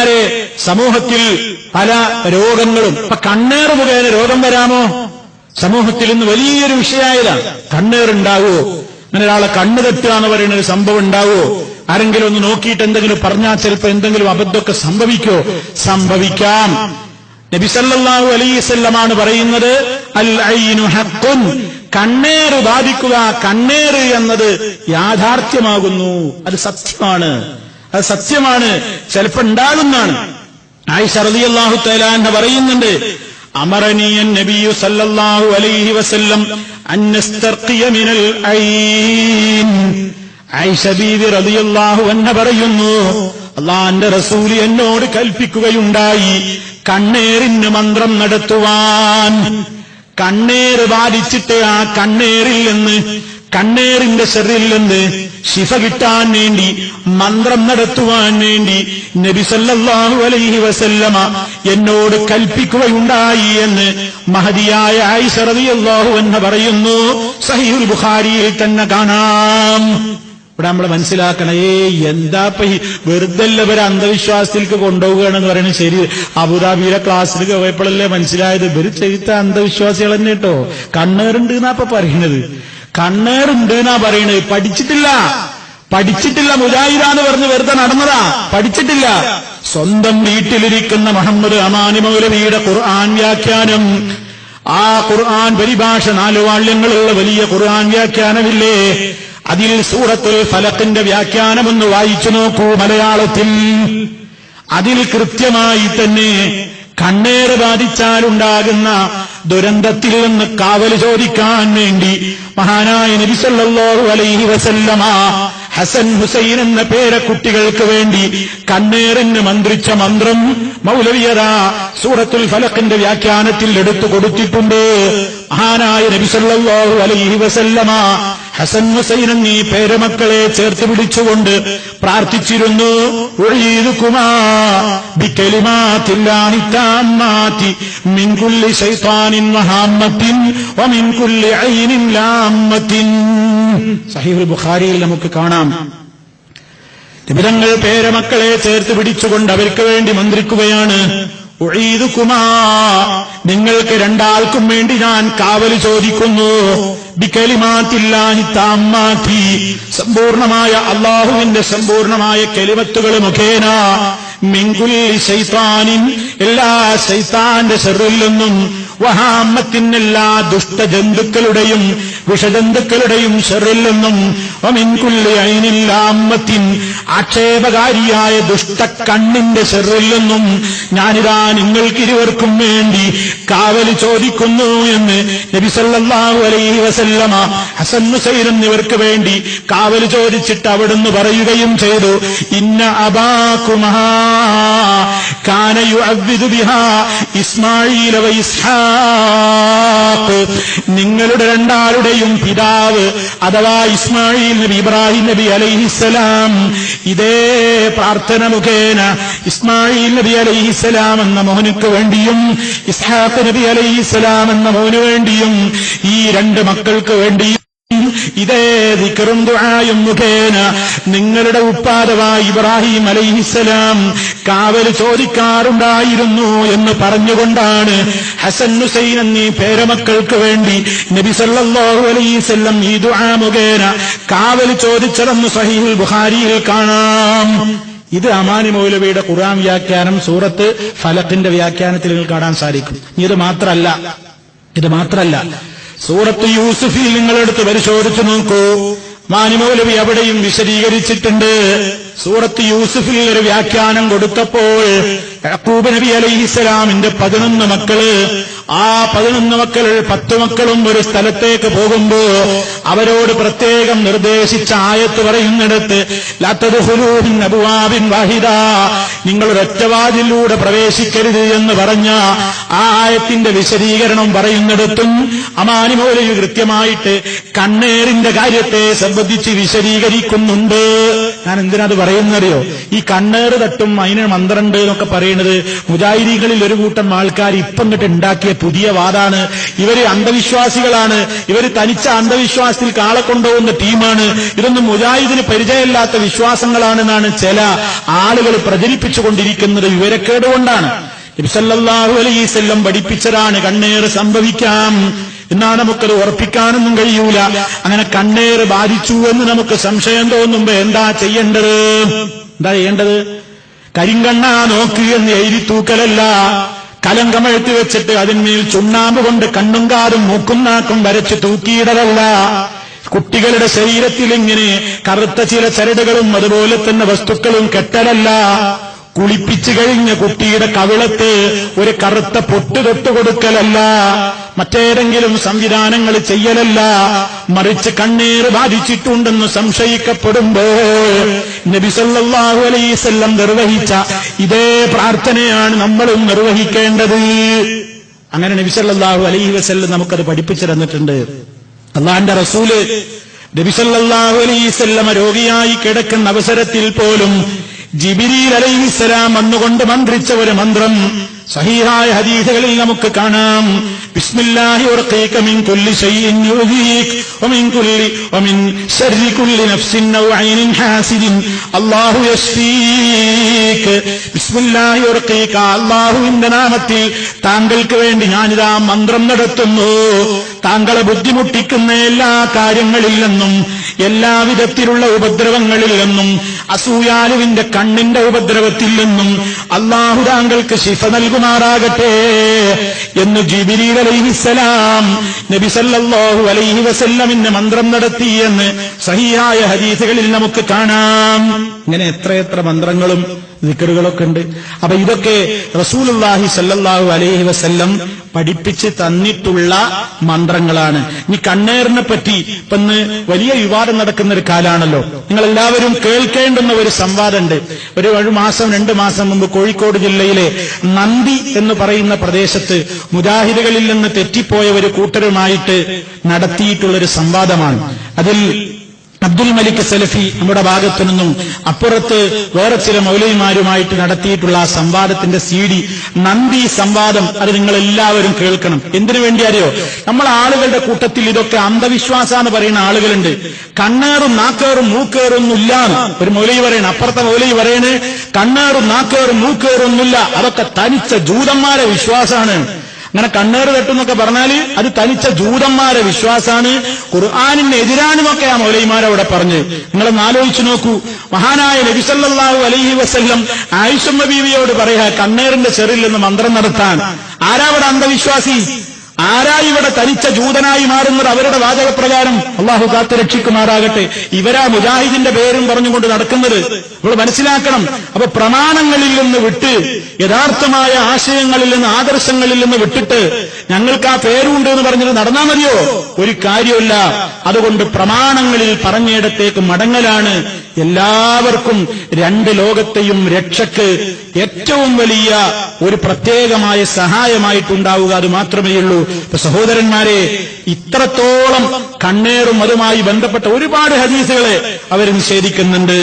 സഹോദരന്മാരെ സമൂഹത്തിൽ പല രോഗങ്ങളും. ഇപ്പൊ കണ്ണേറ് മുഖേന രോഗം വരാമോ? സമൂഹത്തിൽ ഇന്ന് വലിയൊരു വിഷയമായതാണ് കണ്ണേറുണ്ടാവോ? അങ്ങനെ ഒരാളെ കണ്ണ് തെറ്റുക എന്ന് പറയുന്ന ഒരു സംഭവം ഉണ്ടാവോ? ആരെങ്കിലും ഒന്ന് നോക്കിയിട്ട് എന്തെങ്കിലും പറഞ്ഞാൽ ചിലപ്പോ എന്തെങ്കിലും അബദ്ധമൊക്കെ സംഭവിക്കോ? സംഭവിക്കാം. നബിസല്ലാഹു സല്ലല്ലാഹു അലൈഹിസല്ലമാണ് പറയുന്നത് അൽ ഐനു കണ്ണേറ് ബാധിക്കുക കണ്ണേറ് എന്നത് യാഥാർത്ഥ്യമാകുന്നു. അത് സത്യമാണ്. അത് സത്യമാണ്. ചിലപ്പോ ഉണ്ടാകുന്നതാണ്. ആയിഷ റളിയല്ലാഹു തആല പറയുന്നുണ്ട് അമരനീയൻ നബിയു സല്ലല്ലാഹു അലൈഹി വസല്ലം അന്നസ്തർഖിയ മിനൽ ഐൻ. ആയിഷ റളിയല്ലാഹു അൻഹ പറയുന്നു അള്ളാന്റെ റസൂൽ എന്നോട് കൽപ്പിക്കുകയുണ്ടായി. കണ്ണേറിന് മന്ത്രം നടത്തുവാൻ. കണ്ണേറ് ബാധിച്ചിട്ട് ആ കണ്ണേറിൽ നിന്ന് കണ്ണേറിന്റെ ശരീരിൽ നിന്ന് ശിഫ കിട്ടാൻ വേണ്ടി മന്ത്രം നടത്തുവാൻ വേണ്ടി നബിസല്ലാഹു അലൈഹി വസല്ലമ എന്നോട് കൽപ്പിക്കുകയുണ്ടായി എന്ന് മഹതിയായ ആയിഷ എന്ന് പറയുന്നു. സഹീൽ ബുഖാരിയിൽ തന്നെ കാണാം. ഇവിടെ നമ്മൾ മനസ്സിലാക്കണം ഏ എന്താ വെറുതെ ഇവരെ അന്ധവിശ്വാസത്തിലേക്ക് കൊണ്ടുപോവുകയാണെന്ന് പറയുന്നത്? ശരി അബുദാബിയിലെ ക്ലാസ്സിൽ പോയപ്പോഴല്ലേ മനസ്സിലായത്? ഇവർ ചെയ്ത അന്ധവിശ്വാസികൾ തന്നെ കേട്ടോ. കണ്ണേറുണ്ട് എന്നാ ഇപ്പൊ പറയുന്നത്. കണ്ണേറുണ്ട് എന്നാ പറയണത്. പഠിച്ചിട്ടില്ല. പഠിച്ചിട്ടില്ല മുജാഹിദാന്ന് പറഞ്ഞ് വെറുതെ നടന്നതാ. പഠിച്ചിട്ടില്ല. സ്വന്തം വീട്ടിലിരിക്കുന്ന മുഹമ്മദ് അമാനി മൗലവിയുടെ ഖുർആൻ വ്യാഖ്യാനം. ആ ഖുർആൻ പരിഭാഷ നാല് വാള്യങ്ങളുള്ള വലിയ ഖുർആൻ വ്യാഖ്യാനമില്ലേ? അതിൽ സൂറത്തുൽ ഫലത്തിന്റെ വ്യാഖ്യാനമൊന്ന് വായിച്ചു നോക്കൂ മലയാളത്തിൽ. അതിൽ കൃത്യമായി തന്നെ കണ്ണേറ് ബാധിച്ചാലുണ്ടാകുന്ന ദുരന്തത്തിൽ നിന്ന് കാവൽ ചോദിക്കാൻ വേണ്ടി മഹാനായ നബി സല്ലല്ലാഹു അലൈഹി വസല്ലമ ഹസൻ ഹുസൈൻ എന്ന പേരക്കുട്ടികൾക്ക് വേണ്ടി കണ്ണേറിന് മന്ത്രിച്ച മന്ത്രം മൗലവിയത സൂറത്തുൽ ഫലക്കിന്റെ വ്യാഖ്യാനത്തിൽ എടുത്തു കൊടുത്തിട്ടുണ്ട്. മഹാനായ നബി സല്ലല്ലാഹു അലൈഹി വസല്ലമ ഹസൻ ഹുസൈൻ എന്നീ പേരമക്കളെ ചേർത്ത് പിടിച്ചുകൊണ്ട് പ്രാർത്ഥിച്ചിരുന്നു. ബുഖാരിയിൽ നമുക്ക് കാണാം. നിബിതങ്ങൾ പേരമക്കളെ ചേർത്ത് പിടിച്ചുകൊണ്ട് അവർക്ക് വേണ്ടി മന്ത്രിക്കുകയാണ്. ഉഴീതുക്കുമാ നിങ്ങൾക്ക് രണ്ടാൾക്കും വേണ്ടി ഞാൻ കാവൽ ചോദിക്കുന്നു. ബിക്കലിമാത്തില്ലാഹി താമ്മാറ്റി സമ്പൂർണമായ അള്ളാഹുവിന്റെ സമ്പൂർണമായ കെലിമത്തുകൾ മുഖേന മിങ്കുല്ലി എല്ലാ ശൈത്താന്റെ ചെറുല്ലെന്നും നിന്നും വഹാമത്തിനെല്ലാ ദുഷ്ടജന്തുക്കളുടെയും വിഷജന്തുക്കളുടെയും ഷെറിൽ നിന്നും ഒമിൻകുള്ളി അയിനില്ലാമത്തിൻ ആക്ഷേപകാരിയായ ദുഷ്ടക്കണ്ണിന്റെ ഷെറിൽ നിന്നും ഞാനിതാ നിങ്ങൾക്കിരുവർക്കും വേണ്ടി കാവൽ ചോദിക്കുന്നു എന്ന് നബി സല്ലല്ലാഹു അലൈഹി വസല്ലമ ഹസൻ ഹുസൈൻ എന്നിവർക്ക് വേണ്ടി കാവൽ ചോദിച്ചിട്ട് അവിടുന്ന് പറയുകയും ചെയ്തു. ഇന്ന അബാകുമാ കാന യുഅവ്വിദു ബിഹാ ഇസ്മാഈല വ ഇസ്ഹാഖ്. നിങ്ങളുടെ രണ്ടാളുടെയും പിതാവ് അഥവാ ഇസ്മായിൽ നബി ഇബ്രാഹിം നബി അലൈഹിസ്സലാം ഇതേ പ്രാർത്ഥന മുഖേന ഇസ്മായിൽ നബി അലൈഹിസ്സലാം എന്ന മോനുക്ക് വേണ്ടിയും ഇസ്ഹാഖ് നബി അലൈഹിസ്സലാം എന്ന മോനു വേണ്ടിയും ഈ രണ്ട് മക്കൾക്ക് വേണ്ടിയും ഇതേ ദിക്കറും ദുആയും മുഖേന. നിങ്ങളുടെ ഉപ്പാദവായ ഇബ്രാഹിം അലൈഹിസ്സലാം കാവൽ ചോദിക്കാറുണ്ടായിരുന്നു എന്ന് പറഞ്ഞുകൊണ്ടാണ് ഹസൻ ഹുസൈൻ എന്നീ പേരമക്കൾക്ക് വേണ്ടി നബി സല്ലല്ലാഹു അലൈഹിസ്സല്ലം ഈ ദുആ മുഖേന കാവൽ ചോദിച്ചതെന്ന് സഹീഹുൽ ബുഖാരിയിൽ കാണാം. ഇത് അമാനി മൗലവിയുടെ ഖുർആൻ വ്യാഖ്യാനം സൂറത്ത് ഫലത്തിന്റെ വ്യാഖ്യാനത്തിൽ കാണാൻ സാധിക്കും. ഇത് മാത്രല്ല. ഇത് മാത്രല്ല. സൂറത്ത് യൂസുഫിൽ നിങ്ങളെടുത്ത് പരിശോധിച്ചു നോക്കൂ. മാനിമൗലവി അവിടെയും വിശദീകരിച്ചിട്ടുണ്ട്. സൂറത്ത് യൂസുഫിൽ ഒരു വ്യാഖ്യാനം കൊടുത്തപ്പോൾ യക്കൂബ് നബി അലൈഹി ഇസ്ലാമിന്റെ പതിനൊന്ന് മക്കൾ. ആ പതിനൊന്ന് മക്കൾ പത്ത് മക്കളും ഒരു സ്ഥലത്തേക്ക് പോകുമ്പോ അവരോട് പ്രത്യേകം നിർദ്ദേശിച്ച ആയത്ത് പറയുന്നിടത്ത് ലത്തതുഹുലൂബിൻ അബുവാബിൻ വാഹിദ. നിങ്ങൾ ഒറ്റവാതിലൂടെ പ്രവേശിക്കരുത് എന്ന് പറഞ്ഞ ആ ആയത്തിന്റെ വിശദീകരണം പറയുന്നിടത്തും അമാനിമൗലി കൃത്യമായിട്ട് കണ്ണേറിന്റെ കാര്യത്തെ സംബന്ധിച്ച് വിശദീകരിക്കുന്നുണ്ട്. ഞാൻ എന്തിനാ അത് പറയുന്നറിയോ? ഈ കണ്ണേറ് തട്ടും അതിന് മന്ത്രണ്ട് എന്നൊക്കെ പറയുന്നത് മുജാഹിദികളിൽ ഒരു കൂട്ടം ആൾക്കാർ ഇപ്പം ഇങ്ങോട്ട് ഉണ്ടാക്കിയ പുതിയ വാദാണ്. ഇവർ അന്ധവിശ്വാസികളാണ്. ഇവർ തനിച്ച അന്ധവിശ്വാസത്തിൽ കാളെ കൊണ്ടുപോകുന്ന ടീമാണ്. ഇതൊന്നും മുജാഹിദിന് പരിചയമില്ലാത്ത വിശ്വാസങ്ങളാണെന്നാണ് ചില ആളുകൾ പ്രചരിപ്പിച്ചുകൊണ്ടിരിക്കുന്നത്. വിവരക്കേടുകൊണ്ടാണ്. നബിസല്ലാഹു എല്ലാം പഠിപ്പിച്ചതാണ് കണ്ണേറ് സംഭവിക്കാം. എന്നാ നമുക്കത് ഉറപ്പിക്കാനൊന്നും കഴിയൂല. അങ്ങനെ കണ്ണേറ് ബാധിച്ചു എന്ന് നമുക്ക് സംശയം തോന്നുമ്പോ എന്താ ചെയ്യേണ്ടത്? എന്താ ചെയ്യേണ്ടത്? കരിങ്കണ്ണ നോക്ക് എന്ന് എഴുതി തൂക്കലല്ല. കലം കമഴ്ത്തി വെച്ചിട്ട് അതിന്മേൽ ചുണ്ണാമ്പ് കൊണ്ട് കണ്ണും കാതും മൂക്കും നാക്കും വരച്ച് തൂക്കിയിടലല്ല. കുട്ടികളുടെ ശരീരത്തിൽ ഇങ്ങനെ കറുത്ത ചില ചരടുകളും അതുപോലെ തന്നെ വസ്തുക്കളും കെട്ടലല്ല. കുളിപ്പിച്ചു കഴിഞ്ഞ കുട്ടിയുടെ കവിളത്ത് ഒരു കറുത്ത പൊട്ട് തൊട്ട് കൊടുക്കലല്ല മറ്റേതെങ്കിലും സംവിധാനങ്ങൾ ചെയ്യലല്ല മറിച്ച് കണ്ണീർ ബാധിച്ചിട്ടുണ്ടെന്ന് സംശയിക്കപ്പെടുമ്പോൾ നബിസല്ലാഹു അലൈവല്ലം നിർവഹിച്ച ഇതേ പ്രാർത്ഥനയാണ് നമ്മളും നിർവഹിക്കേണ്ടത്. അങ്ങനെ നബിസല്ലാഹു അലൈഹി വസല്ലം നമുക്കത് പഠിപ്പിച്ചു തന്നിട്ടുണ്ട്. അള്ളാന്റെ റസൂൽ നബിസല്ലാഹു വസല്ലമ രോഗിയായി കിടക്കുന്ന അവസരത്തിൽ പോലും ജിബിരിൽ അലൈഹിസ്സലാം വന്നുകൊണ്ട് മന്ത്രിച്ച ഒരു മന്ത്രം. സഹീഹായ ഹദീസുകളിൽ നമുക്ക് കാണാം. ബിസ്മില്ലാഹി ഉർഖീക നാമത്തിൽ താങ്കൾക്ക് വേണ്ടി ഞാനിതാ മന്ത്രം നടത്തുന്നു. താങ്കളെ ബുദ്ധിമുട്ടിക്കുന്ന എല്ലാ കാര്യങ്ങളില്ലെന്നും എല്ലാവിധത്തിലുള്ള ഉപദ്രവങ്ങളിൽ നിന്നും അസൂയാലുവിന്റെ കണ്ണിന്റെ ഉപദ്രവത്തിൽ നിന്നും അള്ളാഹു താങ്കൾക്ക് ശിഫ നൽകുമാറാകട്ടെ എന്ന് ജിബിലി അലൈഹിസലാം നബി സല്ലല്ലാഹു അലൈഹി വസല്ലമിന്റെ മന്ത്രം നടത്തി എന്ന് സഹിയായ ഹദീസുകളിൽ നമുക്ക് കാണാം. ഇങ്ങനെ എത്രയെത്ര മന്ത്രങ്ങളും ദിക്കറുകളൊക്കെ ഉണ്ട്. അപ്പൊ ഇതൊക്കെ റസൂലുള്ളാഹി സല്ലാഹു അലൈഹി വസല്ലം പഠിപ്പിച്ച് തന്നിട്ടുള്ള മന്ത്രങ്ങളാണ്. ഇനി കണ്ണേറിനെ പറ്റി ഇപ്പൊന്ന് വലിയ വിവാദം നടക്കുന്ന ഒരു കാലാണല്ലോ. നിങ്ങൾ എല്ലാവരും കേൾക്കേണ്ടുന്ന ഒരു സംവാദമുണ്ട്. ഒരു ഒരു മാസം രണ്ട് മാസം മുമ്പ് കോഴിക്കോട് ജില്ലയിലെ നന്ദി എന്ന് പറയുന്ന പ്രദേശത്ത് മുജാഹിദുകളിൽ നിന്ന് തെറ്റിപ്പോയ ഒരു കൂട്ടരുമായിട്ട് നടത്തിയിട്ടുള്ള ഒരു സംവാദമാണ്. അതിൽ അബ്ദുൽ മലിക് സലഫി നമ്മുടെ ഭാഗത്തു നിന്നും അപ്പുറത്ത് വേറെ ചില മൗലവിമാരുമായിട്ട് നടത്തിയിട്ടുള്ള ആ സംവാദത്തിന്റെ സി ഡി നന്ദി സംവാദം അത് നിങ്ങൾ എല്ലാവരും കേൾക്കണം. എന്തിനു വേണ്ടി അറിയോ നമ്മൾ ആളുകളുടെ കൂട്ടത്തിൽ ഇതൊക്കെ അന്ധവിശ്വാസാന്ന് പറയുന്ന ആളുകളുണ്ട്. കണ്ണേറും നാക്കേറും മൂക്കേറും ഒന്നുമില്ല ഒരു മൗലവി പറയണ അപ്പുറത്തെ മൗലവി പറയണേ കണ്ണേറും നാക്കേറും മൂക്കേറും ഒന്നുമില്ല അതൊക്കെ തനിച്ച ജൂതന്മാരെ വിശ്വാസമാണ്. അങ്ങനെ കണ്ണേറ് തട്ടുന്നൊക്കെ പറഞ്ഞാൽ അത് തനിച്ച ജൂതന്മാരെ വിശ്വാസാണ് ഖുർആാനിന് എതിരാനുമൊക്കെ ആ മൗലൈമാരവിടെ പറഞ്ഞ് നിങ്ങൾ ആലോചിച്ചു നോക്കൂ. മഹാനായ നബിസല്ലാഹു അലൈഹി വസ്ല്ലം ആയിഷമ്മ ബീവിയോട് പറയാ കണ്ണേറിന്റെ ചെറിൽ നിന്ന് മന്ത്രം നടത്താൻ. ആരാ അവിടെ അന്ധവിശ്വാസി? ആരാ ഇവിടെ തനിച്ച ജൂതനായി മാറുന്നത് അവരുടെ വാചകപ്രകാരം അള്ളാഹു കാത്ത് രക്ഷിക്കുമാറാകട്ടെ. ഇവരാ മുജാഹിദിന്റെ പേരും പറഞ്ഞുകൊണ്ട് നടക്കുന്നത്. നമ്മൾ മനസ്സിലാക്കണം. അപ്പൊ പ്രമാണങ്ങളിൽ നിന്ന് വിട്ട് യഥാർത്ഥമായ ആശയങ്ങളിൽ നിന്ന് ആദർശങ്ങളിൽ നിന്ന് വിട്ടിട്ട് ഞങ്ങൾക്ക് ആ പേരുണ്ട് എന്ന് പറഞ്ഞത് നടന്നാൽ മതിയോ? ഒരു കാര്യമില്ല അതുകൊണ്ട് പ്രമാണങ്ങളിൽ പറഞ്ഞിടത്തേക്ക് മടങ്ങലാണ്. എല്ലാവർക്കും രണ്ട് ലോകത്തെയും രക്ഷക്ക് ഏറ്റവും വലിയ ഒരു പ്രത്യേകമായ സഹായമായിട്ടുണ്ടാവുക അത് മാത്രമേയുള്ളൂ ഇപ്പൊ സഹോദരന്മാരെ ഇത്രത്തോളം കണ്ണേറും അതുമായി ബന്ധപ്പെട്ട ഒരുപാട് ഹദീസുകളെ അവർ നിഷേധിക്കുന്നുണ്ട്.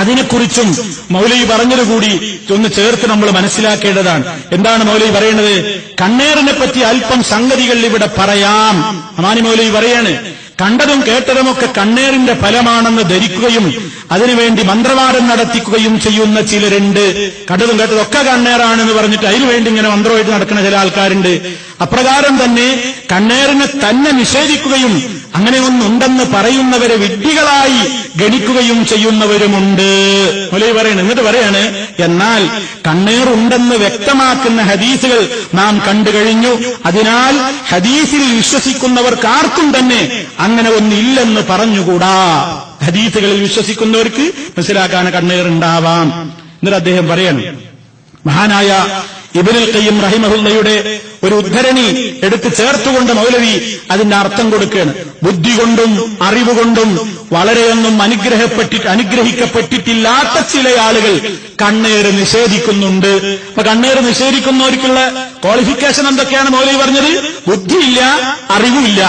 അതിനെക്കുറിച്ചും മൗലവി പറഞ്ഞതുകൂടി ഒന്ന് ചേർത്ത് നമ്മൾ മനസ്സിലാക്കേണ്ടതാണ്. എന്താണ് മൗലവി പറയുന്നത് കണ്ണേറിനെ പറ്റി അല്പം സംഗതികൾ ഇവിടെ പറയാം. അമാനി മൗലവി പറയാണ് കണ്ടതും കേട്ടതുമൊക്കെ കണ്ണേറിന്റെ ഫലമാണെന്ന് ധരിക്കുകയും അതിനുവേണ്ടി മന്ത്രവാദം നടത്തിക്കുകയും ചെയ്യുന്ന ചിലരുണ്ട്. കണ്ടതും കേട്ടതൊക്കെ കണ്ണേറാണെന്ന് പറഞ്ഞിട്ട് അതിനുവേണ്ടി ഇങ്ങനെ മന്ത്രമായിട്ട് നടക്കുന്ന ചില ആൾക്കാരുണ്ട്. അപ്രകാരം തന്നെ കണ്ണേറിനെ തന്നെ നിഷേധിക്കുകയും അങ്ങനെ ഒന്നുണ്ടെന്ന് പറയുന്നവരെ വിഡ്ഢികളായി ഗണിക്കുകയും ചെയ്യുന്നവരുമുണ്ട്. മുലൈ പറയണം എന്നിട്ട് പറയാണ് എന്നാൽ കണ്ണേറുണ്ടെന്ന് വ്യക്തമാക്കുന്ന ഹദീസുകൾ നാം കണ്ടു കഴിഞ്ഞു. അതിനാൽ ഹദീസിൽ വിശ്വസിക്കുന്നവർക്ക് ആർക്കും തന്നെ അങ്ങനെ ഒന്നില്ലെന്ന് പറഞ്ഞുകൂടാ. ഹദീസുകളിൽ വിശ്വസിക്കുന്നവർക്ക് മനസ്സിലാക്കാൻ കണ്ണേറുണ്ടാവാം. എന്നിട്ട് അദ്ദേഹം പറയണം മഹാനായ ഇബിനുൽ കയ്യം റഹിമഹുല്ലയുടെ ഒരു ഉദ്ധരണി എടുത്ത് ചേർത്തുകൊണ്ട് മൗലവി അതിന്റെ അർത്ഥം കൊടുക്കുകയാണ്. ബുദ്ധി കൊണ്ടും അറിവ് കൊണ്ടും വളരെയൊന്നും അനുഗ്രഹപ്പെട്ടി അനുഗ്രഹിക്കപ്പെട്ടിട്ടില്ലാത്ത ചില ആളുകൾ കണ്ണേറ് നിഷേധിക്കുന്നുണ്ട്. അപ്പൊ കണ്ണേറ് നിഷേധിക്കുന്നവർക്കുള്ള ക്വാളിഫിക്കേഷൻ എന്തൊക്കെയാണ് മൗലവി പറഞ്ഞത്? ബുദ്ധിയില്ല അറിവില്ല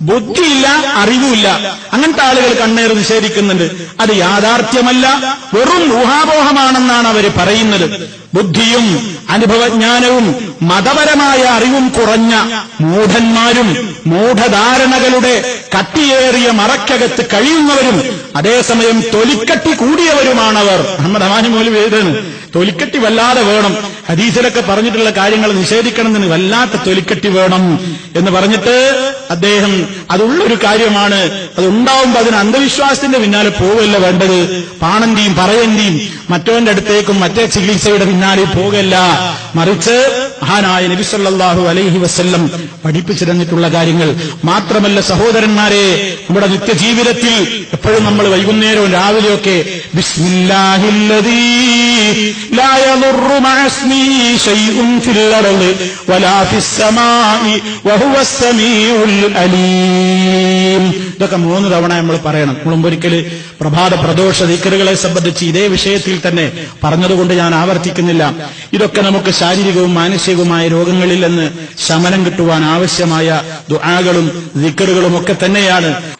ബുദ്ധിയില്ല അറിവുമില്ല. അങ്ങനത്തെ ആളുകൾ കണ്ണേർ നിഷേധിക്കുന്നുണ്ട്. അത് യാഥാർത്ഥ്യമല്ല. വെറും ഊഹാപോഹമാണെന്നാണ് അവർ പറയുന്നത്. ബുദ്ധിയും അനുഭവജ്ഞാനവും മതപരമായ അറിവും കുറഞ്ഞ മൂഢന്മാരും മൂഢധാരണകളുടെ കട്ടിയേറിയ മറക്കകത്ത് കഴിയുന്നവരും അതേസമയം തൊലിക്കട്ടി കൂടിയവരുമാണവർ. മുഹമ്മദ് അമാനി മൂലം എഴുതാണ് തൊലിക്കട്ടി വല്ലാതെ വേണം. ഹദീസിലൊക്കെ പറഞ്ഞിട്ടുള്ള കാര്യങ്ങൾ നിഷേധിക്കണമെന്ന് വല്ലാത്ത തൊലിക്കട്ടി വേണം എന്ന് പറഞ്ഞിട്ട് അദ്ദേഹം അതുള്ളൊരു കാര്യമാണ്. അതുണ്ടാവുമ്പോൾ അതിന് അന്ധവിശ്വാസത്തിന്റെ പിന്നാലെ പോവല്ല വേണ്ടത്. പാണന്റെയും പറയന്റെയും മറ്റവന്റെ അടുത്തേക്കും മറ്റേ ചികിത്സയുടെ പിന്നാലെ പോകല്ല. മറിച്ച് മഹാനായ നബിസല്ലാഹു അലൈഹി വസ്ല്ലം പഠിപ്പിച്ചു തന്നിട്ടുള്ള കാര്യങ്ങൾ. മാത്രമല്ല സഹോദരന്മാരെ നമ്മുടെ നിത്യജീവിതത്തിൽ എപ്പോഴും നമ്മൾ വൈകുന്നേരവും രാവിലെയൊക്കെ ഇതൊക്കെ മൂന്ന് തവണ നമ്മൾ പറയണം. നമ്മൾ മുമ്പൊരിക്കൽ പ്രഭാത പ്രദോഷ ദിക്കറുകളെ സംബന്ധിച്ച് ഇതേ വിഷയത്തിൽ തന്നെ പറഞ്ഞതുകൊണ്ട് ഞാൻ ആവർത്തിക്കുന്നില്ല. ഇതൊക്കെ നമുക്ക് ശാരീരികവും മാനസികവുമായ രോഗങ്ങളിൽ നിന്ന് ശമനം കിട്ടുവാൻ ആവശ്യമായ ദുആകളും ദിക്കറുകളും ഒക്കെ തന്നെയാണ്.